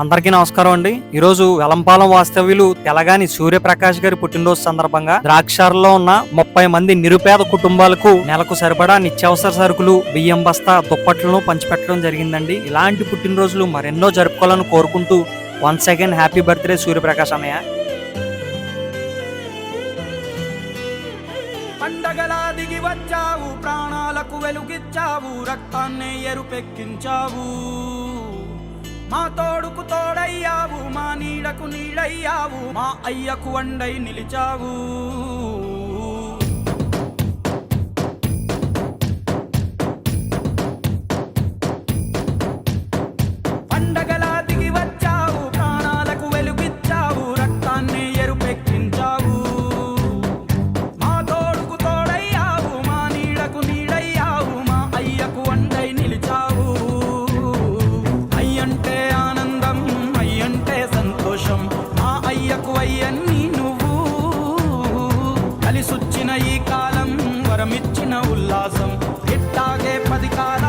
అందరికీ నమస్కారం అండి. ఈరోజు వెలంపాలం వాస్తవ్యులు తెలగాని సూర్యప్రకాష్ గారి పుట్టినరోజు సందర్భంగా ద్రాక్షారలో ఉన్న ముప్పై మంది నిరుపేద కుటుంబాలకు నెలకు సరిపడా నిత్యావసర సరుకులు బియ్యం బస్తా దుప్పట్లను పంచిపెట్టడం జరిగిందండి. ఇలాంటి పుట్టినరోజులు మరెన్నో జరుపుకోవాలని కోరుకుంటూ one second happy birthday Suryaprakash అన్నయ్య. పండగలా దిగి వచ్చావు ప్రాణాలకు వెలుగిచ్చావు రక్తాన్ని ఎరుపెక్కించావు. మా తోడుకు తోడయ్యావు మా నీడకు నీడయ్యావు మా అయ్యకు వండై నిలిచావు. ఈ కాలం వరమిచ్చిన ఉల్లాసం. ఇట్టాగే పది కాలం